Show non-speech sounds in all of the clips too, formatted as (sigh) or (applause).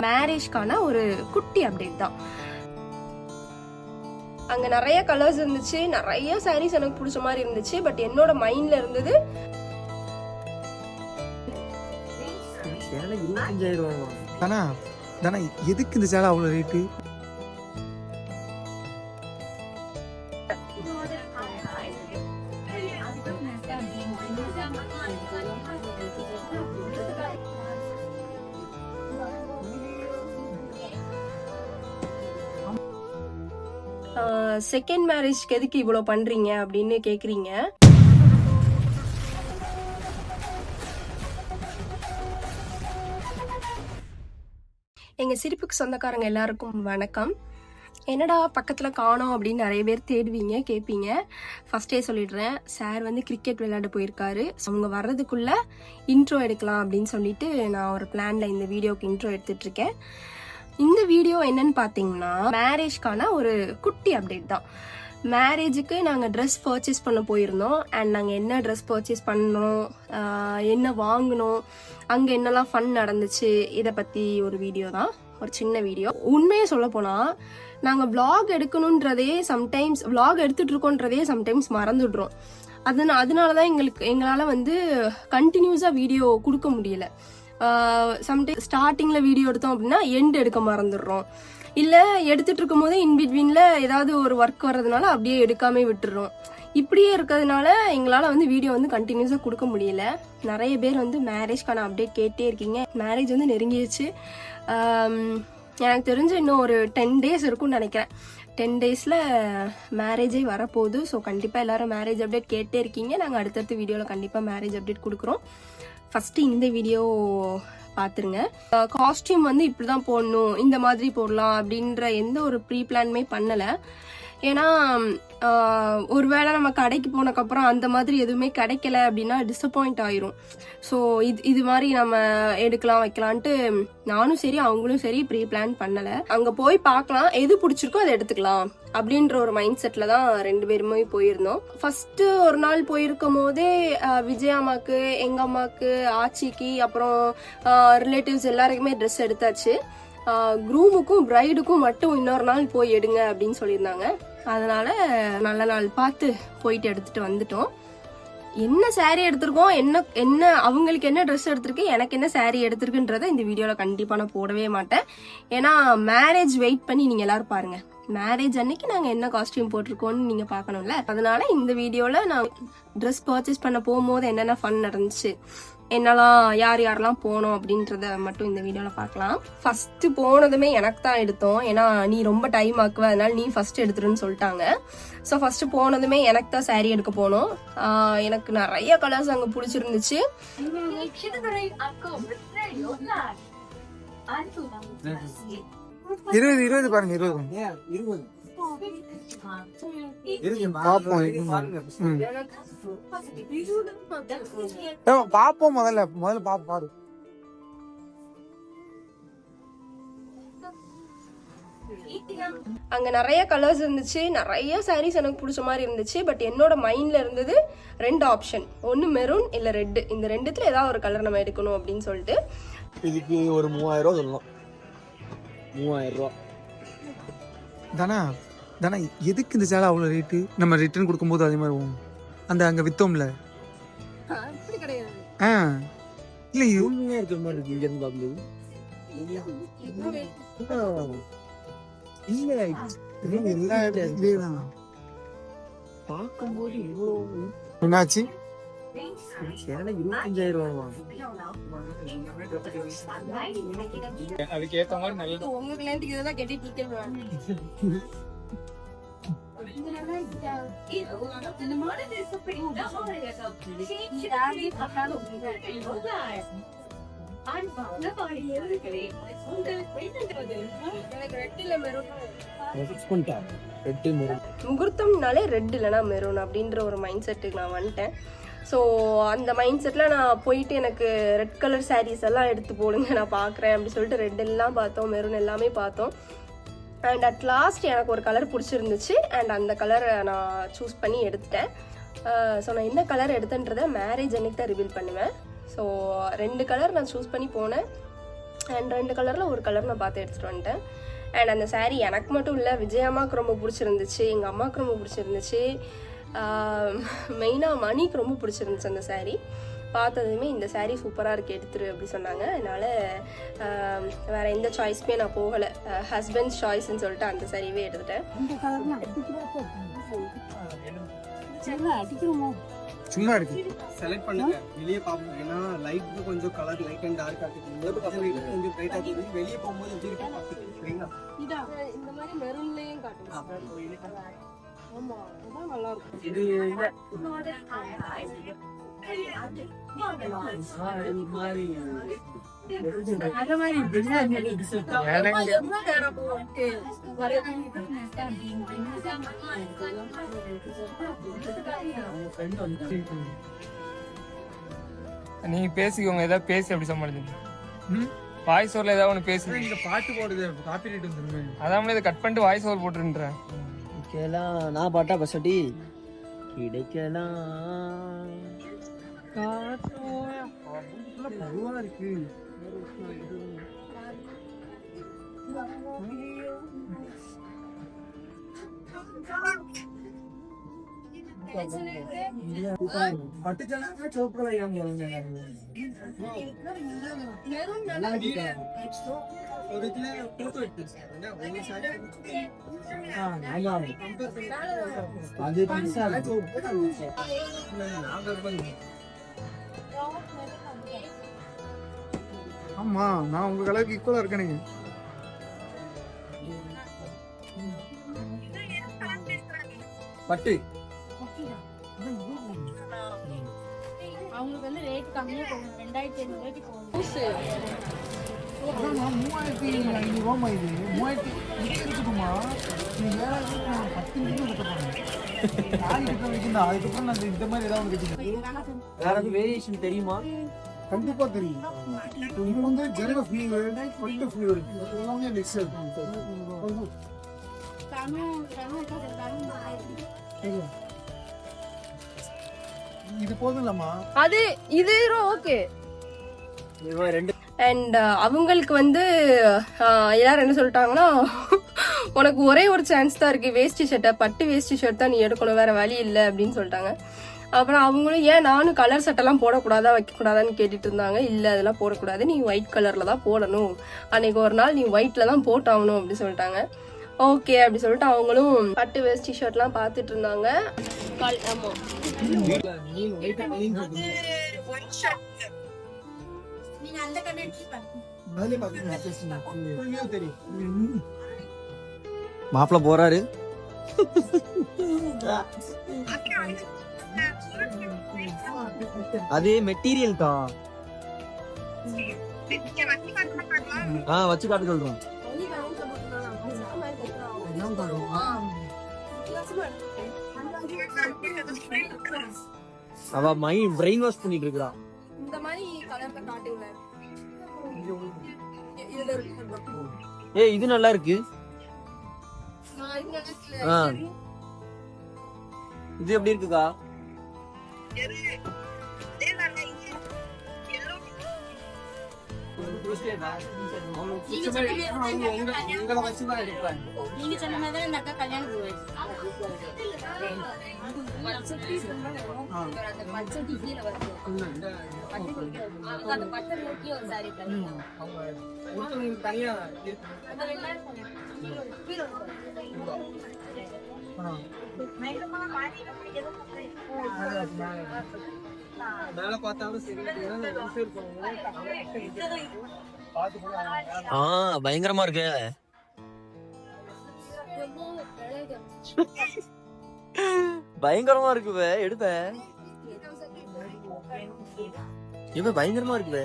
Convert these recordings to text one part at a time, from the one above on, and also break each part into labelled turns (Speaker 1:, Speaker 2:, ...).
Speaker 1: மேரேஜ்க்கான ஒரு குட்டி அப்டேட் தான். அங்க நிறைய கலர்ஸ் இருந்துச்சு. நிறைய சாரீஸ் எனக்கு பிடிச்ச மாதிரி இருந்துச்சு. பட் என்னோட மைண்ட்ல இருந்தது
Speaker 2: தானா? தானா எதுக்கு இந்த சேலை அவ்வளோ ரேட்டு
Speaker 1: செகண்ட் மேரேஜ்க்கு எதுக்கு இவ்வளோ பண்ணுறீங்க அப்படின்னு கேட்குறீங்க எங்கள் சிரிப்புக்கு சொந்தக்காரங்க எல்லாருக்கும் வணக்கம். என்னடா பக்கத்தில் காணோம் அப்படின்னு நிறைய பேர் தேடுவீங்க கேட்பீங்க ஃபஸ்ட்டே சொல்லிடுறேன் சார் வந்து கிரிக்கெட் விளையாட போயிருக்காரு. ஸோ அவங்க வர்றதுக்குள்ளே இன்ட்ரோ எடுக்கலாம் அப்படின்னு சொல்லிட்டு நான் ஒரு பிளானில் இந்த வீடியோக்கு இன்ட்ரோ எடுத்துட்டு இருக்கேன். இந்த வீடியோ என்னன்னு பார்த்தீங்கன்னா மேரேஜ்க்கான ஒரு குட்டி அப்டேட் தான். மேரேஜுக்கு நாங்கள் ட்ரெஸ் பர்ச்சேஸ் பண்ண போயிருந்தோம். அண்ட் நாங்கள் என்ன ட்ரெஸ் பர்ச்சேஸ் பண்ணோம் என்ன வாங்கினோம் அங்கே என்னெல்லாம் ஃபன் நடந்துச்சு இதை பற்றி ஒரு வீடியோ தான். ஒரு சின்ன வீடியோ உண்மையை சொல்ல போனால் நாங்கள் vlog எடுக்கணுன்றதே சம்டைம்ஸ் vlog எடுத்துகிட்டு இருக்கோன்றதே சம்டைம்ஸ் மறந்துடுறோம். அதனால அதனால தான் எங்களுக்கு எங்களால் வந்து கண்டினியூஸாக வீடியோ கொடுக்க முடியல. சம்டைம் ஸ்டார்டிங்கில் வீடியோ எடுத்தோம் அப்படின்னா எண்ட் எடுக்க மறந்துடுறோம். இல்லை எடுத்துட்டு இருக்கும் போதே இன்பிட்வீனில் ஏதாவது ஒரு ஒர்க் வர்றதுனால அப்படியே எடுக்காம விட்டுடுறோம் இப்படியே இருக்கிறதுனால எங்களால் வந்து வீடியோ வந்து கண்டினியூஸாக கொடுக்க முடியல. நிறைய பேர் வந்து மேரேஜ்க்கான அப்டேட் கேட்டே இருக்கீங்க. மேரேஜ் வந்து நெருங்கிடுச்சு எனக்கு தெரிஞ்சு இன்னும் ஒரு டென் டேஸ் இருக்கும்னு நினைக்கிறேன். டென் டேஸில் மேரேஜே வரப்போகுது. ஸோ கண்டிப்பாக எல்லோரும் மேரேஜ் அப்டேட் கேட்டே இருக்கீங்க. நாங்கள் அடுத்தடுத்த வீடியோவில் கண்டிப்பாக மேரேஜ் அப்டேட் கொடுக்குறோம். ஃபஸ்ட்டு இந்த வீடியோ பார்த்துருங்க காஸ்டியூம் வந்து இப்படி தான் போடணும் இந்த மாதிரி போடலாம் அப்படின்ற எந்த ஒரு ப்ரீ பிளானுமே பண்ணலை. ஏன்னா ஒருவேளை நம்ம கடைக்கு போனக்கப்புறம் அந்த மாதிரி எதுவுமே கிடைக்கல அப்படின்னா டிசப்பாயிண்ட் ஆயிரும். ஸோ இது இது மாதிரி நம்ம எடுக்கலாம் வைக்கலான்ட்டு நானும் சரி அவங்களும் சரி ப்ரீ பிளான் பண்ணலை. அங்கே போய் பார்க்கலாம் எது பிடிச்சிருக்கோ அதை எடுத்துக்கலாம் அப்படின்ற ஒரு மைண்ட் செட்டில் தான் ரெண்டு பேருமே போயிருந்தோம். ஃபஸ்ட்டு ஒரு நாள் போயிருக்கும் போதே விஜய் அம்மாவுக்கு எங்கள் அம்மாவுக்கு ஆச்சிக்கு அப்புறம் ரிலேட்டிவ்ஸ் எல்லாருக்குமே ட்ரெஸ் எடுத்தாச்சு. க்ரூமுக்கும் பிரைடுக்கும் மட்டும் இன்னொரு நாள் போய் எடுங்க அப்படின்னு சொல்லியிருந்தாங்க. அதனால நல்ல நாள் பார்த்து போயிட்டு எடுத்துட்டு வந்துட்டோம். என்ன சாரீ எடுத்திருக்கோம்? என்ன என்ன அவங்களுக்கு என்ன ட்ரெஸ் எடுத்திருக்கு? எனக்கு என்ன சாரீ எடுத்திருக்குன்றத இந்த வீடியோவில் கண்டிப்பாக நான் போடவே மாட்டேன். ஏன்னா மேரேஜ் வெயிட் பண்ணி நீங்கள் எல்லாரும் பாருங்கள் மேரேஜ் அன்னைக்கு நாங்கள் என்ன காஸ்டியூம் போட்டிருக்கோம்னு நீங்கள் பார்க்கணும்ல? அதனால இந்த வீடியோவில் நான் ட்ரெஸ் பர்ச்சேஸ் பண்ண போகும்போது என்னென்ன ஃபன் நடந்துச்சு? என்னெல்லாம் யார் யாரெல்லாம் போனோம் அப்படின்றத மட்டும் இந்த வீடியோவில் பார்க்கலாம். ஃபர்ஸ்ட் போனதுமே எனக்கு தான் எடுத்தோம். ஏன்னா நீ ரொம்ப டைம் ஆக்குவ அதனால நீ ஃபர்ஸ்ட் எடுத்துருன்னு சொல்லிட்டாங்க. ஸோ ஃபர்ஸ்ட் போனதுமே எனக்கு தான் saree எடுக்க போனோம். எனக்கு நிறைய கலர்ஸ் அங்கே பிடிச்சிருந்துச்சு.
Speaker 2: இருபது இருபது பாருங்க இருபது.
Speaker 3: இருபது.
Speaker 2: பார்ப்போம் ம். ஏ, பார்ப்போம் முதல்ல முதல்ல பாப்போம் பாரு
Speaker 1: அங்கே நிறைய கலர்ஸ் இருந்துச்சு. நிறைய சாரீஸ் எனக்கு பிடிச்ச மாதிரி இருந்துச்சு. பட் என்னோட மைண்டில் இருந்தது ரெண்டு ஆப்ஷன் ஒன்று மெரூன் இல்லை ரெட்டு இந்த ரெண்டுத்தில் ஏதாவது ஒரு கலர் நம்ம எடுக்கணும் அப்படின்னு சொல்லிட்டு.
Speaker 3: இதுக்கு ஒரு மூவாயிரம் ரூபா சொல்லலாம் மூவாயிரம் ரூபா.
Speaker 2: தானா? தானா எதுக்கு இந்த சேலை அவ்வளோ ரேட்டு நம்ம ரிட்டர்ன் கொடுக்கும்போது அதே மாதிரி போகும் அந்த அங்கே வித்தோம்ல.
Speaker 1: அப்படி கிடையாது.
Speaker 2: ஆ. இல்லை இது-
Speaker 3: உண்மையா இருக்கிற மாதிரி இருக்கு இங்க இருந்து பார்க்கும்போது. இல்ல
Speaker 2: இது எல்லா இடத்துலயும் இதேதான்.
Speaker 3: பார்க்கும்போது இவ்வளவு
Speaker 2: என்னாச்சு? அதுக்கு மாதிரி நல்ல
Speaker 1: உங்க கிளைண்ட்டுக்கு இதெல்லாம் கட்டிட்டு இருக்கேன். (laughs) முகூர்த்தம்னாலே ரெட் இல்லைனா மெரூன் அப்படின்ற ஒரு மைண்ட் செட்டுக்கு நான் வந்துட்டேன். ஸோ அந்த மைண்ட் செட்டில் நான் போயிட்டு எனக்கு ரெட் கலர் சாரீஸ் எல்லாம் எடுத்து போடுங்க நான் பார்க்குறேன் அப்படின்னு சொல்லிட்டு ரெட் எல்லாம் பார்த்தோம் மெரூன் எல்லாமே பார்த்தோம். அண்ட் அட் லாஸ்ட் எனக்கு ஒரு கலர் பிடிச்சிருந்துச்சு. அண்ட் அந்த கலரை நான் சூஸ் பண்ணி எடுத்துட்டேன். Uh, ஸோ நான் என்ன கலர் எடுத்தேன்றதை மேரேஜ் அன்னைக்கு தான் ரிவீல் பண்ணுவேன். ஸோ ரெண்டு கலர் நான் சூஸ் பண்ணி போனேன். அண்ட் ரெண்டு கலரில் ஒரு கலர் நான் பார்த்து எடுத்துகிட்டு வந்துட்டேன். அண்ட் அந்த சாரீ எனக்கு மட்டும் இல்லை விஜயம்மாவுக்கு ரொம்ப பிடிச்சிருந்துச்சு எங்கள் அம்மாவுக்கு ரொம்ப பிடிச்சிருந்துச்சு. Uh, (laughs) மெயினாக மணிக்கு ரொம்ப பிடிச்சிருந்துச்சு அந்த சாரீ பார்த்ததுமே இந்த saree சூப்பராக இருக்கு எடுத்துரு அப்படி சொன்னாங்க. அதனால் வேறு எந்த சாய்ஸ்மே நான் போகலை. ஹஸ்பண்ட்ஸ் சாய்ஸ்ன்னு சொல்லிட்டு அந்த சாரியே எடுத்துட்டேன்.
Speaker 2: சும்மா இருக்கு.
Speaker 3: செலக்ட் பண்ணுங்க. வெளியே பார்ப்போம். ஏன்னா லைட் கொஞ்சம் கலர் லைட் அண்ட் டார்க் ஆகுது கொஞ்சம் பிரைட்டா தெரியுது வெளியே போகும்போது எப்படி இருக்கும் பார்த்துக்கலாம்.
Speaker 1: இந்த மாதிரி மெரூன்லேயும் காட்டுங்க.
Speaker 3: இது
Speaker 4: நீங்க பேசிக்கோங்க ஏதாவது பேசி அப்படி சமாளிச்சு.
Speaker 2: ம்?
Speaker 4: வாய்ஸ் ஓவர்ல ஏதாவது ஒன்று பேசு.
Speaker 2: இந்த பாட்டு போடுது காப்பி ரைட் வந்துருமே.
Speaker 4: அதான் இதை கட் பண்ணிட்டு வாய்ஸ் ஓவர் போட்டுருன்றேன்.
Speaker 3: கிடைக்கலாம். நான் பாட்டா பசட்டி கிடைக்கலாம்.
Speaker 2: பட்டு ஒரு அது ஆமா நான் உங்க கலருக்கு ஈக்குவலா இருக்கேனே பட்டு.
Speaker 5: அவங்களுக்கு வந்து ரேட் கம்மியா போகும் ரெண்டாயிரத்தி ஐநூறு ரூபாய்க்கு போகும்
Speaker 2: மூவாயிரத்தி ஐநூறு ரூபாமா இது மூவாயிரத்தி இருக்குமா நீ ஏழாயிரம் ரூபாய் பத்து நிமிஷம் கட்டப்பாங்க நாலு கிட்ட வைக்கணும் அதுக்கப்புறம் நான் இந்த மாதிரி ஏதாவது கட்டிக்கிறேன்
Speaker 3: வேற எதுவும் வேரியேஷன் தெரியுமா
Speaker 2: கண்டிப்பா தெரியும் இது வந்து ஜெரக ஃபீவர் பட்டு ஃபீவர் எல்லாமே மிக்ஸ் இது போதும் இல்லம்மா?
Speaker 1: அது இது ஓகே
Speaker 3: இவன் ரெண்டு
Speaker 1: அண்ட் அவங்களுக்கு வந்து எல்லாரும் என்ன சொல்லிட்டாங்கன்னா உனக்கு ஒரே ஒரு சான்ஸ் தான் இருக்கு வேஷ்டி ஷர்ட்டை பட்டு வேஷ்டி ஷர்ட் தான் நீ எடுக்கணும் வேற வழி இல்லை அப்படின்னு சொல்லிட்டாங்க. அப்புறம் அவங்களும் ஏன் நானும் கலர் சட்டெல்லாம் போடக்கூடாதா வைக்கக்கூடாதான்னு கேட்டுட்டு இருந்தாங்க. இல்லை அதெல்லாம் போடக்கூடாது. நீ ஒயிட் கலரில் தான் போடணும். அன்னைக்கு ஒரு நாள் நீ ஒயிட்டில் தான் போட்டாகணும் அப்படின்னு சொல்லிட்டாங்க. ஓகே அப்படி சொல்லிட்டு அவங்களும் பட்டு வேஷ்டி ஷர்ட்லாம் பார்த்துட்டு இருந்தாங்க.
Speaker 3: மாப்பிள்ள போறாரு. அது மெட்டீரியல் தான். ஆ வச்சு காட்டு சொல்றோம் அவ மை பிரெயின் வாஷ் பண்ணிட்டு இருக்கா
Speaker 1: இந்த மாதிரி கலர்ல காட்டுங்களேன்.
Speaker 3: ஏய் இது நல்லா இருக்கு. ஆ. இது எப்படி இருக்குக்கா?
Speaker 5: நீங்க சொன்ன மாதிரி தான் இந்த அக்கா கல்யாணம்
Speaker 3: மேல பார்த்தாலும் ஆ பயங்கரமா இருக்கு. பயங்கரமா இருக்குவ எடுப்ப. இவ பயங்கரமா
Speaker 5: இருக்குவ.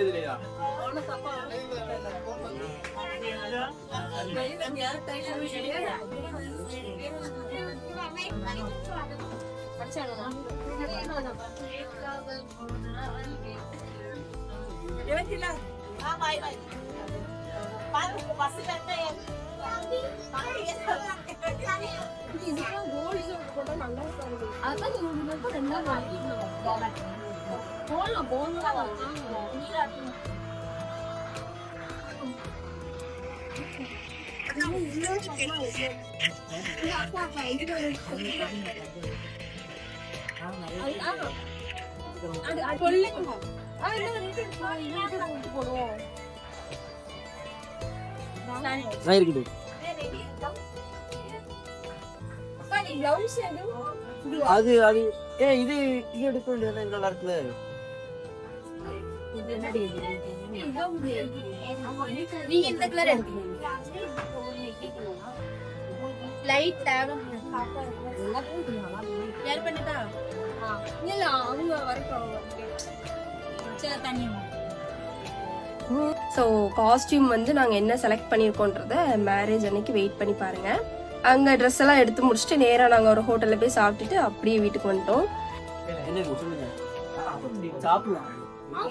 Speaker 5: இதுலயா అతను రెండు గంటలు రెండో బాగుంది
Speaker 3: బోన్
Speaker 5: బోన్ எதுவும்
Speaker 3: அது அது ஏ இது இது எடுக்க வேண்டியது நல்லா இருக்குல்ல
Speaker 5: நீங்க இந்த கலர் லைட் யார் பண்ணிட்டா இல்ல அவங்க வரட்டும் சரி தண்ணி
Speaker 1: ஸோ காஸ்டியூம் வந்து நாங்கள் என்ன செலக்ட் பண்ணியிருக்கோன்றத மேரேஜ் அன்னைக்கு வெயிட் பண்ணி பாருங்க. அங்கே ட்ரெஸ் எல்லாம் எடுத்து முடிச்சுட்டு நேராக நாங்கள் ஒரு ஹோட்டலில் போய் சாப்பிட்டுட்டு அப்படியே வீட்டுக்கு வந்துட்டோம்.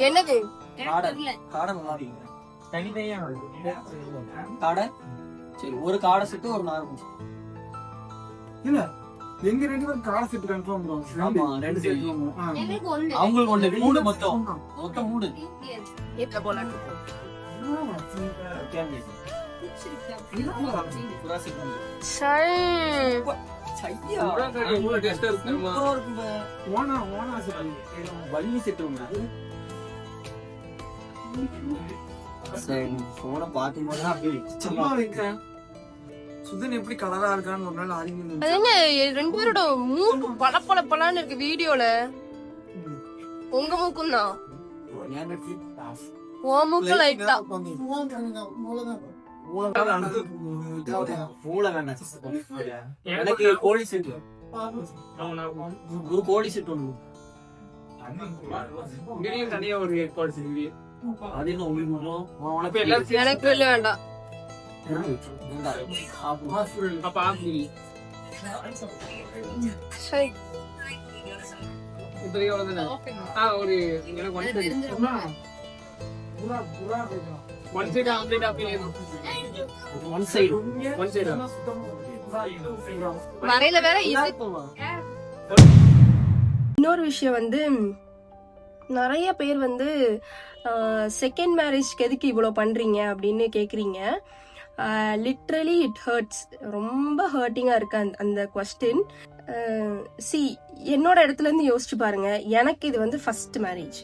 Speaker 1: என்னது?
Speaker 3: காடை காடை நல்லா இருக்கு தனித்தனியா காடை சரி ஒரு காடை செட்டு ஒரு நார்மல்
Speaker 2: இல்ல எங்க ரெண்டு பேரும் காலை செட்டு கன்ஃபார்ம்
Speaker 3: ஆமா ரெண்டு செட்டு
Speaker 5: ஒண்ணு.
Speaker 3: அவங்களுக்கு ஒன்று மூணு மொத்தம். மொத்தம் மூணு.
Speaker 1: எப்போ போகலான்னு
Speaker 3: புறா செட் சரி போனை பார்க்கும்போது தான் அப்படியே
Speaker 2: சும்மா வைக்கிறேன். சுதன் எப்படி கலரா இருக்கான்னு ஒரு நாள் அறிஞர்
Speaker 1: அதுங்க ரெண்டு பேரோட மூக்கு பல பல பலான்னு இருக்கு வீடியோல. உங்க மூக்கும் தான். மூக்கு லைட்டா
Speaker 3: எனக்கு கோழி செட்டு. ஒரு கோழி செட்டு ஒன்று
Speaker 4: தனியா ஒரு ஏற்பாடு செஞ்சு
Speaker 3: அது என்ன மட்டும்
Speaker 1: எனக்கு இல்ல வேண்டாம் வேற இது இன்னொரு விஷயம் வந்து நிறைய பேர் வந்து செகண்ட் மேரேஜ்க்கு எதுக்கு இவ்வளோ பண்ணுறீங்க அப்படின்னு கேட்குறீங்க லிட்ரலி இட் ஹர்ட்ஸ் ரொம்ப ஹர்ட்டிங்காக இருக்கு அந்த அந்த கொஸ்டின் சி என்னோட இடத்துலேருந்து யோசிச்சு பாருங்க. எனக்கு இது வந்து ஃபர்ஸ்ட் மேரேஜ்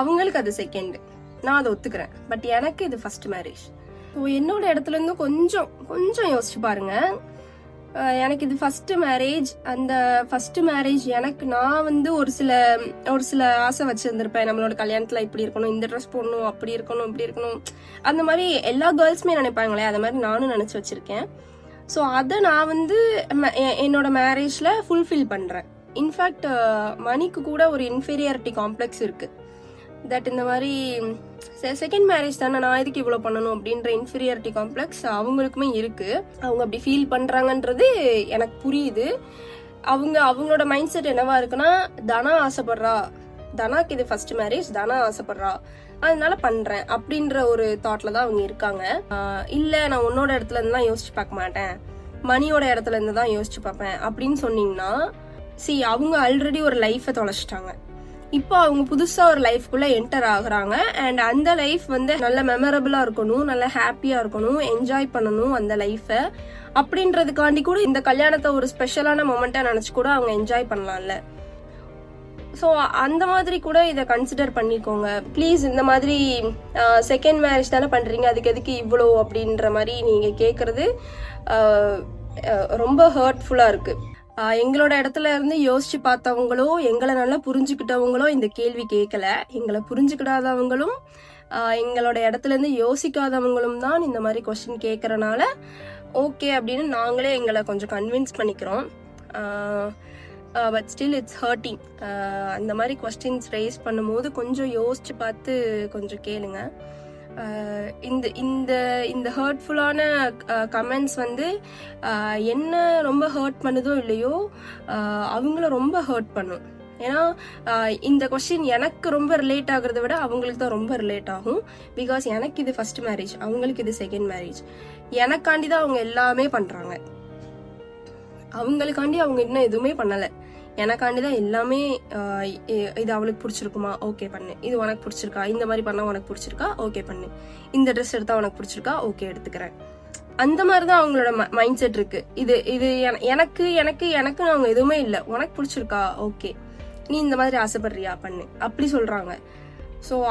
Speaker 1: அவங்களுக்கு அது செகண்ட் நான் அதை ஒத்துக்கிறேன். பட் எனக்கு இது ஃபர்ஸ்ட் மேரேஜ் ஸோ என்னோட இடத்துலேருந்து கொஞ்சம் கொஞ்சம் யோசிச்சு பாருங்கள் எனக்கு இது ஃபஸ்ட்டு மேரேஜ் அந்த ஃபஸ்ட்டு மேரேஜ் எனக்கு நான் வந்து ஒரு சில ஒரு சில ஆசை வச்சுருந்துருப்பேன். நம்மளோட கல்யாணத்தில் இப்படி இருக்கணும் இந்த ட்ரெஸ் போடணும் அப்படி இருக்கணும் இப்படி இருக்கணும். அந்த மாதிரி எல்லா கேர்ள்ஸுமே நினைப்பாங்களே அது மாதிரி நானும் நினச்சி வச்சுருக்கேன். ஸோ அதை நான் வந்து ம- எ- என்னோட மேரேஜில் ஃபுல்ஃபில் பண்ணுறேன் இன்ஃபேக்ட் மணிக்கு கூட ஒரு இன்ஃபீரியாரிட்டி காம்ப்ளெக்ஸ் இருக்குது தட் இந்த மாதிரி செகண்ட் மேரேஜ் தானே நான் எதுக்கு இவ்வளோ பண்ணணும் அப்படின்ற இன்ஃபீரியாரிட்டி காம்ப்ளெக்ஸ் அவங்களுக்குமே இருக்குது அவங்க அப்படி ஃபீல் பண்ணுறாங்கன்றது எனக்கு புரியுது. அவங்க அவங்களோட மைண்ட் செட் என்னவா இருக்குன்னா தனா ஆசைப்படுறா. தனாக்கு இது ஃபர்ஸ்ட் மேரேஜ் தனா ஆசைப்படுறா. அதனால பண்றேன் அப்படின்ற ஒரு தாட்ல தான் அவங்க இருக்காங்க. இல்ல நான் உன்னோட இடத்துல இருந்து தான் யோசிச்சு பார்க்க மாட்டேன். மணியோட இடத்துல இருந்து தான் யோசிச்சு பார்ப்பேன் அப்படின்னு சொன்னீங்கன்னா சி அவங்க ஆல்ரெடி ஒரு லைஃபை தொலைச்சிட்டாங்க. இப்போ அவங்க புதுசா ஒரு லைஃப்குள்ள என்டர் ஆகுறாங்க. அண்ட் அந்த லைஃப் வந்து நல்ல மெமரபிளா இருக்கணும் நல்ல ஹாப்பியா இருக்கணும் என்ஜாய் பண்ணணும் அந்த லைஃப்பை அப்படின்றதுக்காண்டி கூட இந்த கல்யாணத்தை ஒரு ஸ்பெஷலான மொமெண்டா நினைச்சு கூட அவங்க என்ஜாய் பண்ணலாம்ல. ஸோ அந்த மாதிரி கூட இதை கன்சிடர் பண்ணிக்கோங்க. ப்ளீஸ் இந்த மாதிரி செகண்ட் மேரேஜ் தானே பண்ணுறீங்க அதுக்கு எதுக்கு இவ்வளோ அப்படின்ற மாதிரி நீங்கள் கேட்குறது ரொம்ப ஹர்ட்ஃபுல்லாக இருக்குது எங்களோட இடத்துல இருந்து யோசிச்சு பார்த்தவங்களோ எங்களை நல்லா புரிஞ்சுக்கிட்டவங்களோ இந்த கேள்வி கேட்கல. எங்களை புரிஞ்சுக்கிடாதவங்களும் எங்களோட இடத்துல இருந்து யோசிக்காதவங்களும் தான் இந்த மாதிரி கொஸ்டின் கேட்கறனால ஓகே அப்படின்னு நாங்களே எங்களை கொஞ்சம் கன்வின்ஸ் பண்ணிக்கிறோம். பட் ஸ்டில் இட்ஸ் ஹர்ட்டிங் அந்த மாதிரி கொஸ்டின்ஸ் ரேஸ் பண்ணும்போது கொஞ்சம் யோசிச்சு பார்த்து கொஞ்சம் கேளுங்க. இந்த இந்த இந்த ஹர்ட்ஃபுல்லான கமெண்ட்ஸ் வந்து என்ன ரொம்ப ஹர்ட் பண்ணுதோ இல்லையோ அவங்கள ரொம்ப ஹர்ட் பண்ணும். ஏன்னா இந்த கொஸ்டின் எனக்கு ரொம்ப ரிலேட் ஆகுறத விட அவங்களுக்கு தான் ரொம்ப ரிலேட் ஆகும். பிகாஸ் எனக்கு இது ஃபர்ஸ்ட் மேரேஜ் அவங்களுக்கு இது செகண்ட் மேரேஜ் எனக்காண்டி தான் அவங்க எல்லாமே பண்ணுறாங்க அவங்களுக்காண்டி அவங்க இன்னும் எதுவுமே பண்ணலை. எனக்காண்டி தான் எல்லாமே இது அவளுக்கு பிடிச்சிருக்குமா? ஓகே பண்ணு. இது உனக்கு பிடிச்சிருக்கா? இந்த மாதிரி பண்ணால் உனக்கு பிடிச்சிருக்கா? ஓகே பண்ணு. இந்த ட்ரெஸ் எடுத்தால் உனக்கு பிடிச்சிருக்கா? ஓகே எடுத்துக்கிறேன். அந்த மாதிரி தான் அவங்களோட மைண்ட் செட் இருக்கு. இது இது என- எனக்கு எனக்கு எனக்குன்னு அவங்க எதுவுமே இல்லை. உனக்கு பிடிச்சிருக்கா? ஓகே நீ இந்த மாதிரி ஆசைப்படுறியா? பண்ணு. அப்படி சொல்றாங்க. ஸோ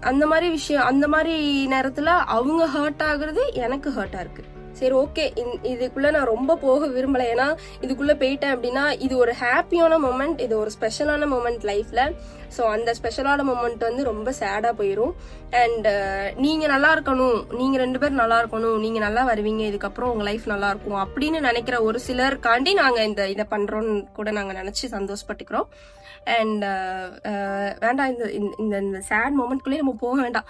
Speaker 1: அந்த மாதிரி விஷயம் அந்த மாதிரி நேரத்தில் அவங்க ஹர்ட் ஆகுறது எனக்கு ஹர்ட்டாக இருக்குது சரி ஓகே இதுக்குள்ள நான் ரொம்ப போக விரும்பலை. ஏன்னா இதுக்குள்ள போயிட்டேன் அப்படின்னா இது ஒரு ஹாப்பியான மூமெண்ட் இது ஒரு ஸ்பெஷலான மூமெண்ட் லைஃப்ல ஸோ அந்த ஸ்பெஷலான மூமெண்ட் வந்து ரொம்ப சேடாக போயிடும் அண்ட் uh, நீங்கள் நல்லா இருக்கணும். நீங்கள் ரெண்டு பேரும் நல்லா இருக்கணும். நீங்கள் நல்லா வருவீங்க. இதுக்கப்புறம் உங்கள் லைஃப் நல்லா இருக்கும். அப்படின்னு நினைக்கிற ஒரு சிலருக்காண்டி நாங்கள் இந்த இதை பண்ணுறோன்னு கூட நாங்கள் நினச்சி சந்தோஷப்பட்டுக்கிறோம். அண்ட் uh, uh, வேண்டாம். இந்த இந்த- இந்த இந்த சேட் மூமெண்ட்குள்ளேயே நம்ம போக வேண்டாம்.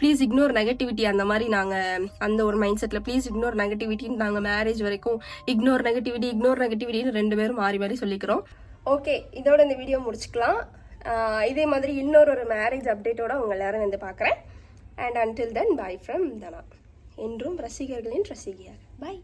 Speaker 1: ப்ளீஸ் இக்னோர் நெகட்டிவிட்டி அந்த மாதிரி நாங்கள் அந்த ஒரு மைண்ட் செட்டில் ப்ளீஸ் இக்னோர் நெகட்டிவிட்டின்னு நாங்கள் மேரேஜ் வரைக்கும் இக்னோர் நெகட்டிவிட்டி இக்னோர் நெகட்டிவிட்டின்னு ரெண்டு பேரும் மாறி மாறி சொல்லிக்கிறோம். ஓகே இதோட இந்த வீடியோ முடிச்சுக்கலாம். இதே மாதிரி இன்னொரு ஒரு மேரேஜ் அப்டேட்டோட உங்கள் எல்லாரும் வந்து பார்க்குறேன். And until then bye from Dhana. என்றும் ரசிகர்களின் ரசிகையாக. பை